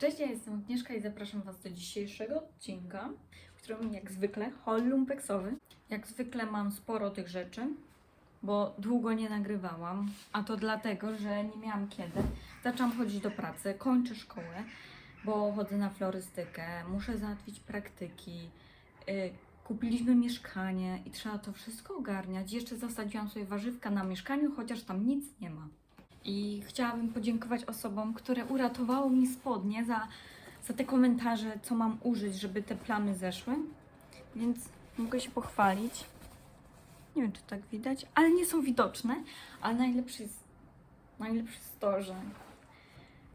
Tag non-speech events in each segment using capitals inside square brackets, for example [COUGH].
Cześć, ja jestem Agnieszka i zapraszam Was do dzisiejszego odcinka, w którym jak zwykle haul lumpeksowy. Jak zwykle mam sporo tych rzeczy, bo długo nie nagrywałam, a to dlatego, że nie miałam kiedy. Zaczęłam chodzić do pracy, kończę szkołę, bo chodzę na florystykę, muszę załatwić praktyki, y, kupiliśmy mieszkanie i trzeba to wszystko ogarniać. Jeszcze zasadziłam sobie warzywka na mieszkaniu, chociaż tam nic nie ma. I chciałabym podziękować osobom, które uratowały mi spodnie za, za te komentarze, co mam użyć, żeby te plamy zeszły. Więc mogę się pochwalić. Nie wiem, czy tak widać, ale nie są widoczne. Ale najlepsze jest, najlepsze jest to, że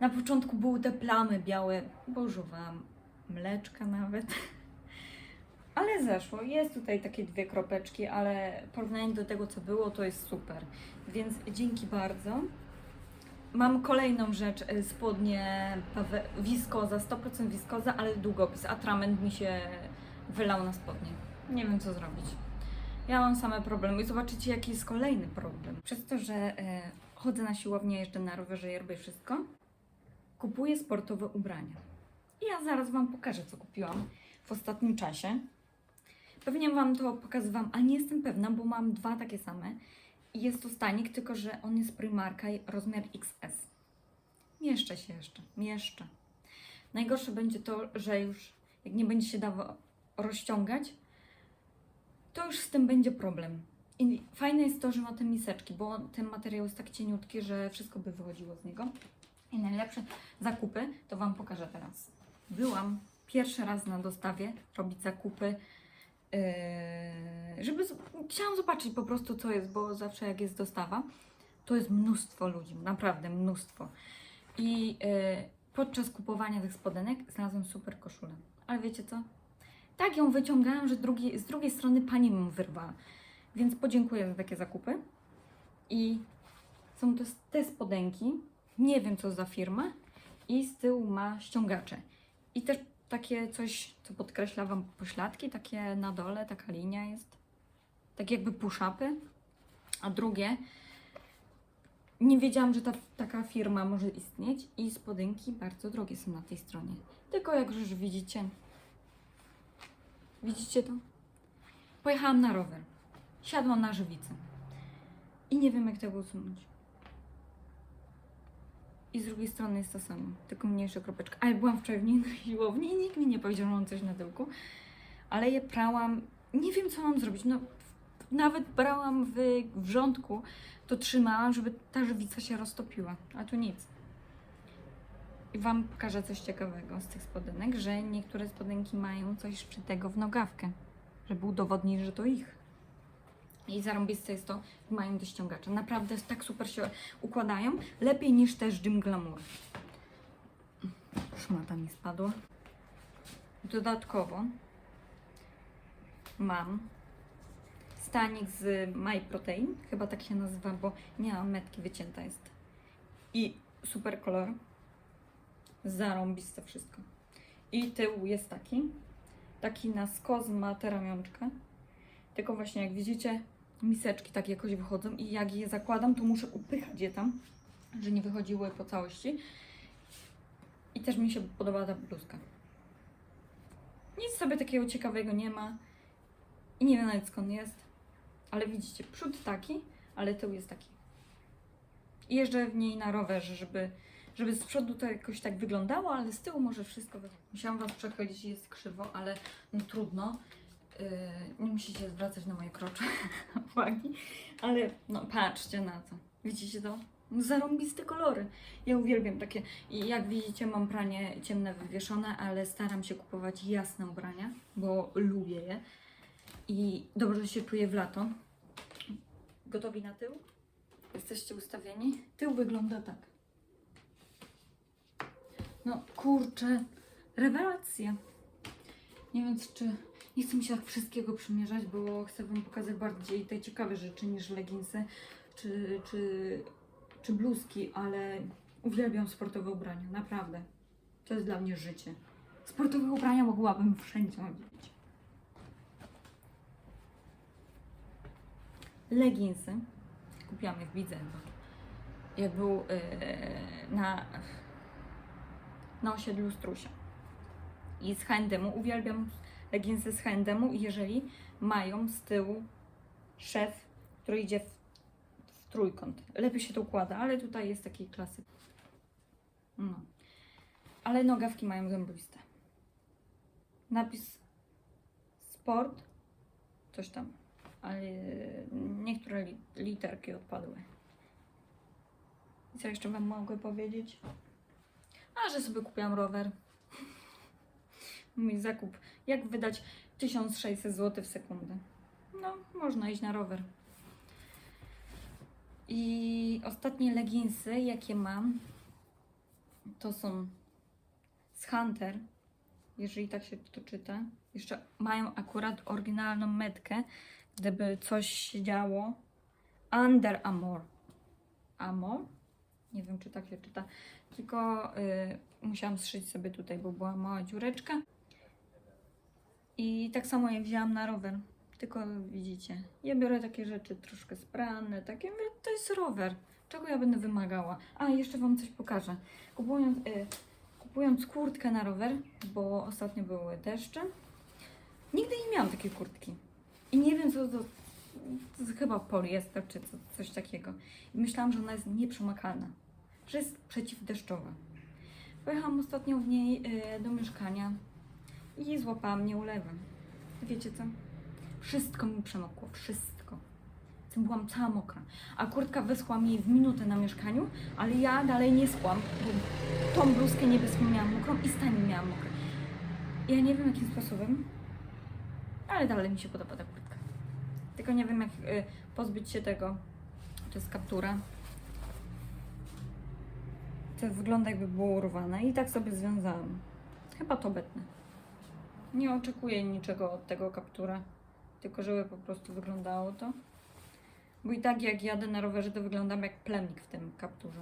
na początku były te plamy białe, bo używałam mleczka nawet. [LAUGHS] Ale zeszło. Jest tutaj takie dwie kropeczki, ale w porównaniu do tego, co było, to jest super. Więc dzięki bardzo. Mam kolejną rzecz, y, spodnie pawe- wiskoza, 100% wiskoza, ale długopis. Atrament mi się wylał na spodnie. Nie wiem co zrobić. Ja mam same problemy i zobaczycie jaki jest kolejny problem. Przez to, że e, chodzę na siłownię, jeżdżę na rowerze i robię wszystko, kupuję sportowe ubrania. I ja zaraz Wam pokażę co kupiłam w ostatnim czasie. Pewnie Wam to pokazywałam, ale nie jestem pewna, bo mam dwa takie same. Jest to stanik, tylko że on jest Primarka rozmiar XS. Mieszczę się jeszcze, mieszczę. Najgorsze będzie to, że już jak nie będzie się dało rozciągać, to już z tym będzie problem. I fajne jest to, że ma te miseczki, bo ten materiał jest tak cieniutki, że wszystko by wychodziło z niego. I najlepsze zakupy to Wam pokażę teraz. Byłam pierwszy raz na dostawie robić zakupy żeby z- chciałam zobaczyć po prostu co jest, bo zawsze jak jest dostawa, to jest mnóstwo ludzi, naprawdę mnóstwo. I yy, podczas kupowania tych spodenek znalazłam super koszulę. Ale wiecie co? Tak ją wyciągałam, że drugi, z drugiej strony pani mi wyrwała. Więc podziękuję za takie zakupy. I są to te spodenki. Nie wiem co za firma. I z tyłu ma ściągacze. I też takie coś, co podkreśla Wam pośladki, takie na dole, taka linia jest. Tak jakby push-upy. A drugie, nie wiedziałam, że ta, taka firma może istnieć i spodenki bardzo drogie są na tej stronie. Tylko jak już widzicie, widzicie to? Pojechałam na rower. Siadłam na żywicę. I nie wiem, jak tego usunąć. I z drugiej strony jest to samo, tylko mniejsza kropeczka. Ale byłam wczoraj w niej na siłowni i nikt mi nie powiedział, że mam coś na tyłku. Ale je prałam. Nie wiem, co mam zrobić. No, nawet brałam w wrzątku, to trzymałam, żeby ta żywica się roztopiła. A tu nic. I Wam pokażę coś ciekawego z tych spodenek, że niektóre spodenki mają coś szczytego w nogawkę, żeby udowodnić, że to ich. I zarąbiste jest to, mają te ściągacze. Naprawdę tak super się układają. Lepiej niż też Gym Glamour. Szmata mi spadła. Dodatkowo mam stanik z My Protein. Chyba tak się nazywa, bo nie mam metki, wycięta jest. I super kolor. Zarąbiste wszystko. I tył jest taki. Taki na skos ma te ramionczka. Tylko właśnie jak widzicie, miseczki tak jakoś wychodzą i jak je zakładam, to muszę upychać je tam, że nie wychodziły po całości. I też mi się podoba ta bluzka. Nic sobie takiego ciekawego nie ma. I nie wiem nawet skąd jest. Ale widzicie, przód taki, ale tył jest taki. I jeżdżę w niej na rowerze, żeby, żeby z przodu to jakoś tak wyglądało, ale z tyłu może wszystko. Musiałam Was przechodzić, jest krzywo, ale no trudno. Yy, nie musicie zwracać na moje krocze [LAUGHS] uwagi, ale no patrzcie na to. Widzicie to? Zarąbiste kolory. Ja uwielbiam takie. I jak widzicie, mam pranie ciemne wywieszone, ale staram się kupować jasne ubrania, bo lubię je. I dobrze się czuję w lato. Gotowi na tył? Jesteście ustawieni? Tył wygląda tak. No kurczę, rewelacja. Nie wiem, czy nie chcę mi się tak wszystkiego przymierzać, bo chcę Wam pokazać bardziej te ciekawe rzeczy niż leginsy czy, czy, czy bluzki, ale uwielbiam sportowe ubrania, naprawdę. To jest dla mnie życie. Sportowe ubrania mogłabym wszędzie chodzić. Leginsy. Kupiłam je w Widzewo. Jak był yy, na na osiedlu Strusia. I z H&M uwielbiam leginsy z H&M, jeżeli mają z tyłu szef, który idzie w, w trójkąt. Lepiej się to układa, ale tutaj jest taki klasyk. No. Ale nogawki mają zębliste. Napis sport, coś tam, ale niektóre li- literki odpadły. I Co jeszcze Wam mogę powiedzieć? A, że sobie kupiłam rower. Mój zakup. Jak wydać 1600 zł w sekundę? No, można iść na rower. I ostatnie leginsy, jakie mam, to są z Hunter, jeżeli tak się to czyta. Jeszcze mają akurat oryginalną metkę, gdyby coś się działo. Under Armour. Amor? Nie wiem, czy tak się czyta. Tylko y, musiałam zszyć sobie tutaj, bo była mała dziureczka. I tak samo je wzięłam na rower. Tylko widzicie, ja biorę takie rzeczy troszkę sprane, takie, to jest rower. Czego ja będę wymagała? A, jeszcze Wam coś pokażę. Kupując, y, kupując kurtkę na rower, bo ostatnio były deszcze, nigdy nie miałam takiej kurtki. I nie wiem, co to, to chyba poliester, czy co, coś takiego. I myślałam, że ona jest nieprzemakalna, że jest przeciwdeszczowa. Pojechałam ostatnio w niej y, do mieszkania i złapała mnie ulewem. Wiecie co? Wszystko mi przemokło, wszystko. Tym byłam cała mokra. A kurtka wyschła mi w minutę na mieszkaniu, ale ja dalej nie schłam, bo tą bluzkę niebieską miałam mokrą i stanie miałam mokre. Ja nie wiem jakim sposobem, ale dalej mi się podoba ta kurtka. Tylko nie wiem jak y, pozbyć się tego. To jest kaptura. To wygląda jakby było urwane i tak sobie związałam. Chyba to betnę. Nie oczekuję niczego od tego kaptura, tylko żeby po prostu wyglądało to. Bo i tak jak jadę na rowerze, to wyglądam jak plemnik w tym kapturze.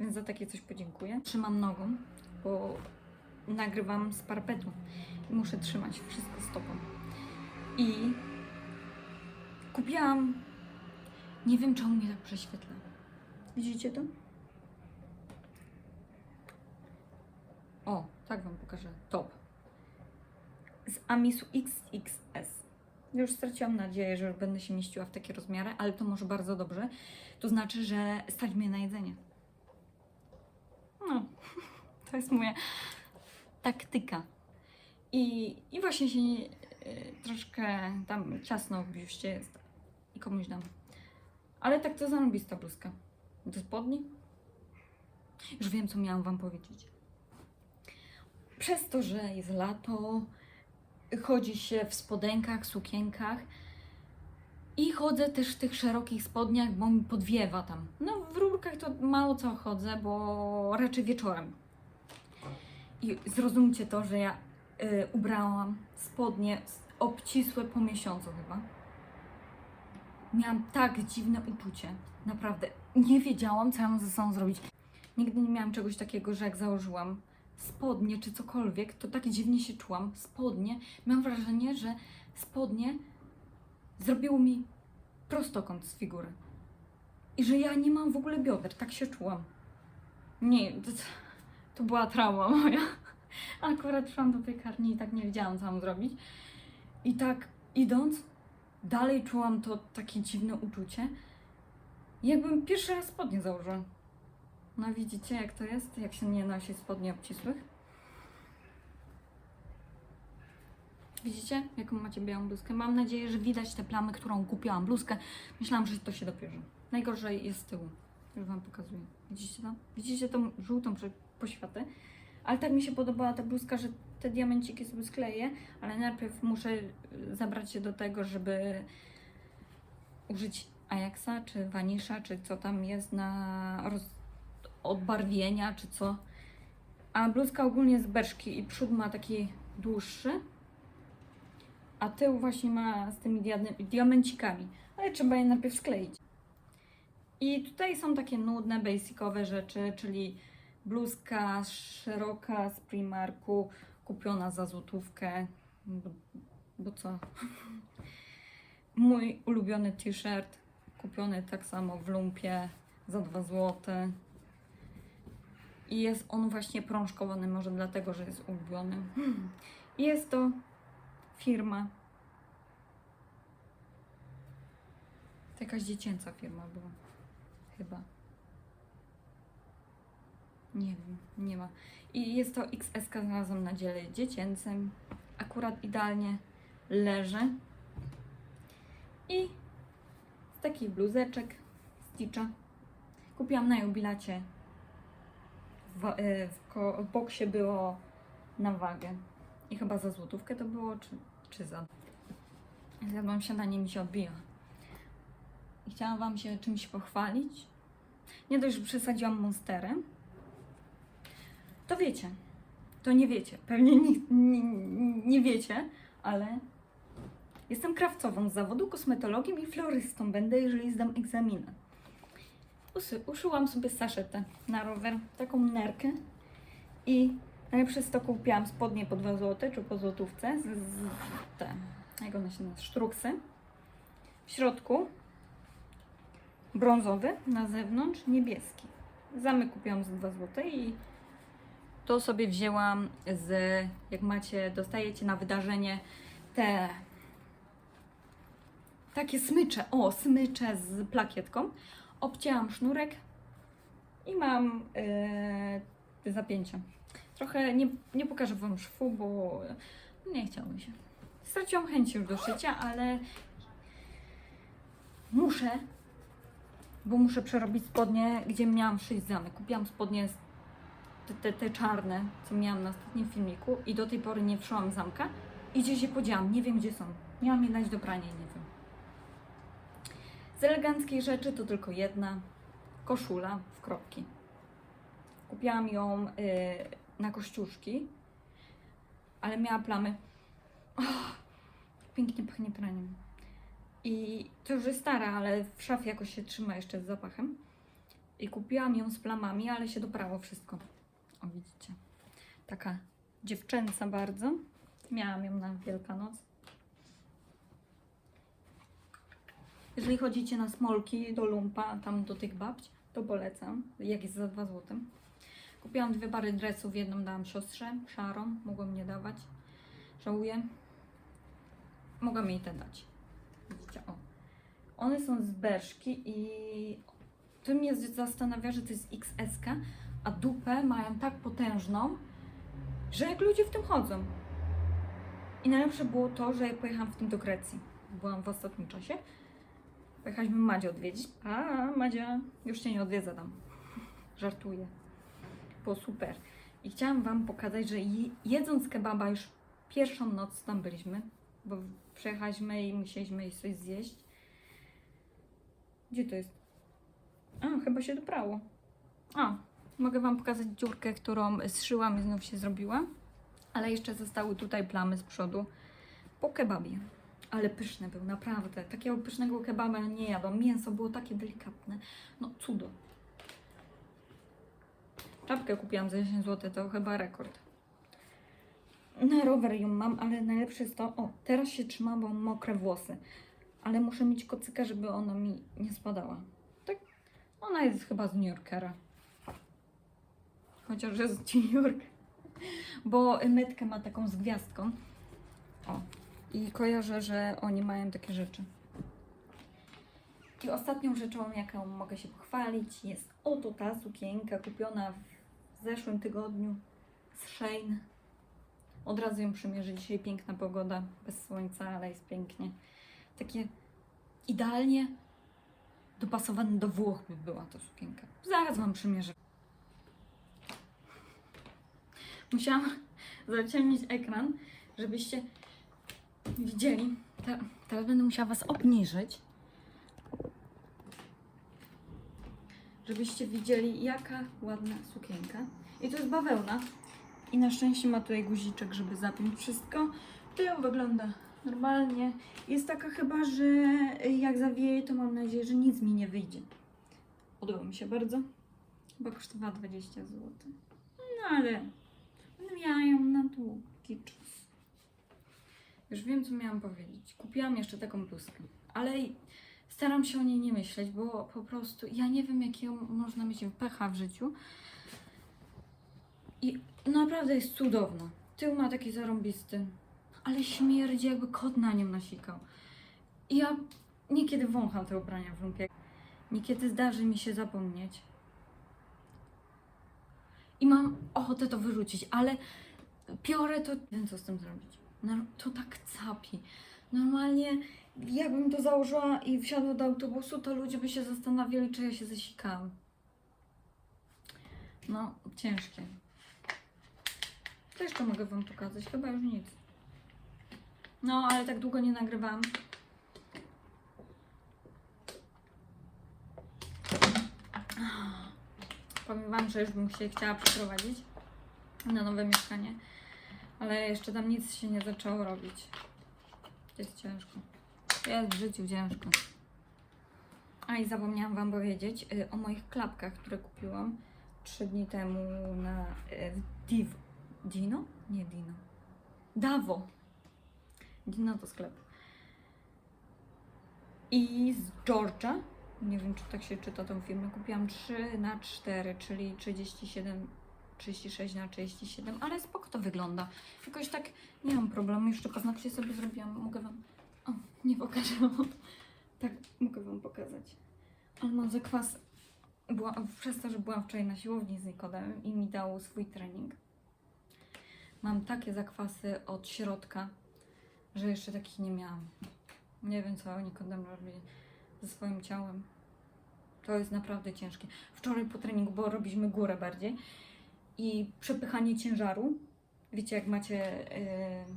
Więc za takie coś podziękuję. Trzymam nogą, bo nagrywam z parpetu i muszę trzymać wszystko stopą. I kupiłam. Nie wiem, czemu mnie tak prześwietla. Widzicie to? O, tak Wam pokażę. Top. Z Amisu XXS. Już straciłam nadzieję, że będę się mieściła w takie rozmiary, ale to może bardzo dobrze. To znaczy, że stać mnie na jedzenie. No, [LAUGHS] to jest moja taktyka. I, i właśnie się y, troszkę tam ciasno w biuście jest i komuś dam. Ale tak to zarąbista bluzka. Do spodni? Już wiem, co miałam Wam powiedzieć. Przez to, że jest lato, chodzi się w spodenkach, sukienkach i chodzę też w tych szerokich spodniach, bo mi podwiewa tam. No w rurkach to mało co chodzę, bo raczej wieczorem. I zrozumcie to, że ja y, ubrałam spodnie obcisłe po miesiącu chyba. Miałam tak dziwne uczucie. Naprawdę. Nie wiedziałam, co mam ze sobą zrobić. Nigdy nie miałam czegoś takiego, że jak założyłam spodnie czy cokolwiek, to tak dziwnie się czułam. Spodnie. Mam wrażenie, że spodnie zrobiło mi prostokąt z figury. I że ja nie mam w ogóle bioder. Tak się czułam. Nie, to, to była trauma moja. [LAUGHS] Akurat szłam do piekarni i tak nie wiedziałam, co mam zrobić. I tak idąc, dalej czułam to takie dziwne uczucie, jakbym pierwszy raz spodnie założyła. No widzicie, jak to jest, jak się nie nosi spodni obcisłych? Widzicie, jaką macie białą bluzkę? Mam nadzieję, że widać te plamy, którą kupiłam bluzkę. Myślałam, że to się dopierze. Najgorzej jest z tyłu. Już Wam pokazuję. Widzicie to? Widzicie tą żółtą poświatę? Ale tak mi się podobała ta bluzka, że te diamenciki sobie skleję, ale najpierw muszę y, zabrać się do tego, żeby użyć Ajaxa, czy Vanisha, czy co tam jest na roz... odbarwienia, czy co. A bluzka ogólnie jest beczki i przód ma taki dłuższy, a tył właśnie ma z tymi diamencikami, ale trzeba je najpierw skleić. I tutaj są takie nudne, basicowe rzeczy, czyli bluzka szeroka z Primarku, kupiona za złotówkę, bo, bo co? [LAUGHS] Mój ulubiony t-shirt, kupiony tak samo w lumpie za 2 złote. I jest on właśnie prążkowany, może dlatego, że jest ulubiony. I Jest to firma. To jakaś dziecięca firma była. Chyba. Nie wiem, nie ma. I jest to XS znalazłam na dziele dziecięcym. Akurat idealnie leży. I z takich bluzeczek Stitcha. Kupiłam na jubilacie. W, e, w, boksie było na wagę. I chyba za złotówkę to było, czy, czy za... Zjadłam śniadanie, mi się odbija. I chciałam Wam się czymś pochwalić. Nie dość, że przesadziłam monsterem, to wiecie. To nie wiecie. Pewnie nie, nie, nie wiecie, ale jestem krawcową z zawodu, kosmetologiem i florystą będę, jeżeli zdam egzaminę. Uszyłam sobie saszetę na rower, taką nerkę i najlepsze to kupiłam spodnie po 2 zł czy po złotówce z, z te, jak one się nazywa, sztruksy. W środku brązowy, na zewnątrz niebieski. Zamek kupiłam za 2 zł i to sobie wzięłam z, jak macie, dostajecie na wydarzenie te takie smycze, o, smycze z plakietką. Obcięłam sznurek i mam yy, zapięcie. Trochę nie, nie pokażę Wam szwu, bo nie chciało się. Straciłam chęć już do szycia, ale muszę, bo muszę przerobić spodnie, gdzie miałam szyć zamek. Kupiłam spodnie te, te, te czarne, co miałam na ostatnim filmiku i do tej pory nie wszłam zamka i gdzieś je podziałam, nie wiem gdzie są. Miałam je dać do prania, nie wiem. Z eleganckiej rzeczy to tylko jedna koszula w kropki. Kupiłam ją y, na kościuszki, ale miała plamy. Oh, pięknie pachnie praniem. I to już jest stara, ale w szafie jakoś się trzyma jeszcze z zapachem. I kupiłam ją z plamami, ale się doprało wszystko. O, widzicie. Taka dziewczęca bardzo. Miałam ją na Wielkanoc. Jeżeli chodzicie na smolki do lumpa, tam do tych babć, to polecam, jak jest za 2 zł. Kupiłam dwie pary dresów, jedną dałam siostrze, szarą, mogłam nie dawać. Żałuję. Mogłam jej te dać. Widzicie, o. One są z Berszki i to mnie zastanawia, że to jest XS, a dupę mają tak potężną, że jak ludzie w tym chodzą. I najlepsze było to, że jak pojechałam w tym do Grecji, byłam w ostatnim czasie, pojechaliśmy Madzię odwiedzić, a Madzia już Cię nie odwiedza tam. Żartuję. Było super. I chciałam Wam pokazać, że je- jedząc kebaba już pierwszą noc tam byliśmy, bo przyjechaliśmy i musieliśmy iść coś zjeść. Gdzie to jest? A, chyba się doprało. A, mogę Wam pokazać dziurkę, którą zszyłam i znów się zrobiła. Ale jeszcze zostały tutaj plamy z przodu po kebabie. Ale pyszny był, naprawdę. Takiego pysznego kebaba nie jadłam. Mięso było takie delikatne. No, cudo. Czapkę kupiłam za 10 zł, to chyba rekord. Na rower ją mam, ale najlepsze jest to... O, teraz się trzyma, bo mokre włosy. Ale muszę mieć kocyka, żeby ona mi nie spadała. Tak, ona jest chyba z New Yorkera. Chociaż jest z New York. Bo metkę ma taką z gwiazdką. O. I kojarzę, że oni mają takie rzeczy. I ostatnią rzeczą, jaką mogę się pochwalić, jest oto ta sukienka kupiona w zeszłym tygodniu z Shein. Od razu ją przymierzę. Dzisiaj piękna pogoda, bez słońca, ale jest pięknie. Takie idealnie dopasowane do Włoch by była ta sukienka. Zaraz Wam przymierzę. Musiałam [LAUGHS] zaciemnić ekran, żebyście widzieli. Te- Teraz będę musiała Was obniżyć. Żebyście widzieli, jaka ładna sukienka. I to jest bawełna. I na szczęście ma tutaj guziczek, żeby zapiąć wszystko. To ją wygląda normalnie. Jest taka chyba, że jak zawieje, to mam nadzieję, że nic mi nie wyjdzie. Podoba mi się bardzo. Chyba kosztowała 20 zł. No ale ją na długi czas. Już wiem, co miałam powiedzieć. Kupiłam jeszcze taką bluzkę, ale staram się o niej nie myśleć, bo po prostu ja nie wiem, jakiego można mieć pecha w życiu, I naprawdę jest cudowna. Tył ma taki zarąbisty, ale śmierdzi jakby kot na nim nasikał. I ja niekiedy wącham te ubrania w lumpie. Niekiedy zdarzy mi się zapomnieć. I mam ochotę to wyrzucić, ale piorę to... Wiem, co z tym zrobić. To tak capi. Normalnie, jakbym to założyła i wsiadła do autobusu, to ludzie by się zastanawiali, czy ja się zasikałam. No, ciężkie. Co jeszcze mogę Wam pokazać? Chyba już nic. No, ale tak długo nie nagrywam. Powiem Wam, że już bym się chciała przeprowadzić na nowe mieszkanie, ale jeszcze tam nic się nie zaczęło robić. Jest ciężko. Jest w życiu ciężko. A i zapomniałam Wam powiedzieć y, o moich klapkach, które kupiłam trzy dni temu na y, Div. Dino? Nie Dino. Davo. Dino to sklep. I z Georgia, nie wiem czy tak się czyta tą firmę, kupiłam 3 na 4, czyli 37, 36 na 37, ale spoko to wygląda. Jakoś tak nie mam problemu, jeszcze paznokcie sobie zrobiłam, mogę Wam... O, nie pokażę Wam. Tak, mogę Wam pokazać. Ale mam zakwas. Była, przez to, że byłam wczoraj na siłowni z Nikodem i mi dał swój trening. Mam takie zakwasy od środka, że jeszcze takich nie miałam. Nie wiem, co Nikodem robi ze swoim ciałem. To jest naprawdę ciężkie. Wczoraj po treningu, bo robiliśmy górę bardziej i przepychanie ciężaru. Wiecie, jak macie yy,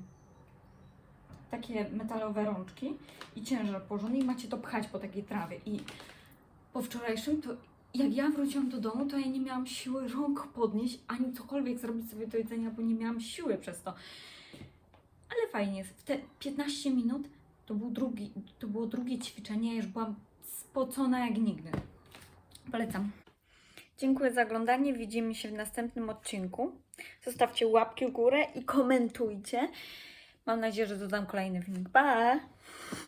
takie metalowe rączki i ciężar położony i macie to pchać po takiej trawie. I po wczorajszym, to jak ja wróciłam do domu, to ja nie miałam siły rąk podnieść, ani cokolwiek zrobić sobie do jedzenia, bo nie miałam siły przez to. Ale fajnie jest. W te 15 minut to, był drugi, to było drugie ćwiczenie, ja już byłam spocona jak nigdy. Polecam. Dziękuję za oglądanie. Widzimy się w następnym odcinku. Zostawcie łapki w górę i komentujcie. Mam nadzieję, że dodam kolejny filmik. Pa!